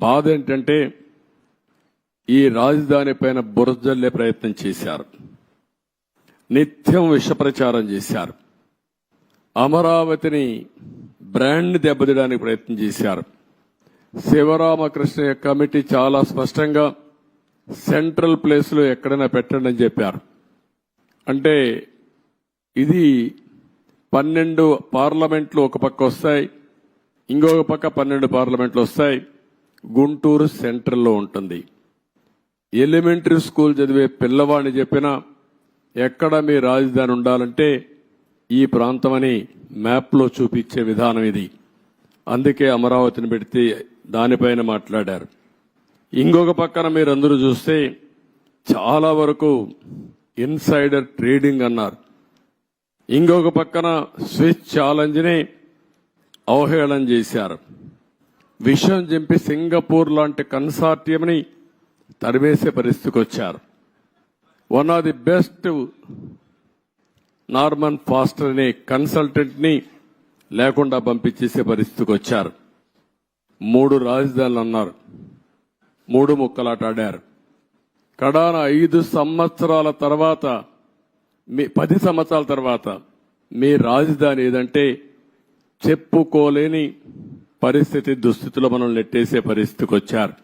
బాధ ఏంటంటే ఈ రాజధాని పైన బురజల్లే ప్రయత్నం చేశారు. నిత్యం విషప్రచారం చేశారు. అమరావతిని బ్రాండ్ దెబ్బతీయడానికి ప్రయత్నం చేశారు. శివరామకృష్ణ కమిటీ చాలా స్పష్టంగా సెంట్రల్ ప్లేస్లో ఎక్కడైనా పెట్టండి అని చెప్పారు. అంటే ఇది పన్నెండు పార్లమెంట్లు ఒక పక్క వస్తాయి ఇంకొక పక్క పన్నెండు పార్లమెంట్లు వస్తాయి. గుంటూరు సెంటర్లో ఉంటుంది. ఎలిమెంటరీ స్కూల్ చదివే పిల్లవాడిని చెప్పినా ఎక్కడ మీ రాజధాని ఉండాలంటే ఈ ప్రాంతమని మ్యాప్లో చూపించే విధానం ఇది. అందుకే అమరావతిని పెడితే దానిపైన మాట్లాడారు. ఇంకొక పక్కన మీరందరూ చూస్తే చాలా వరకు ఇన్సైడర్ ట్రేడింగ్ అన్నారు. ఇంకొక పక్కన స్విచ్ ఛాలెంజ్ని అవహేళన చేశారు. విషయం చెప్పి సింగపూర్ లాంటి కన్సార్టియంని తరివేసే పరిస్థితికి వచ్చారు. One of the best Norman Foster అనే కన్సల్టెంట్ని లేకుండా పంపించేసే పరిస్థితికి వచ్చారు. మూడు రాజధానులు అన్నారు. మూడు ముక్కలాటాడారు కడాన ఐదు సంవత్సరాల తర్వాత మీ పది సంవత్సరాల తర్వాత మీ రాజధాని ఏదంటే చెప్పుకోలేని పరిస్థితి దుస్థితిలో మనం నెట్టేసే పరిస్థితికి వచ్చారు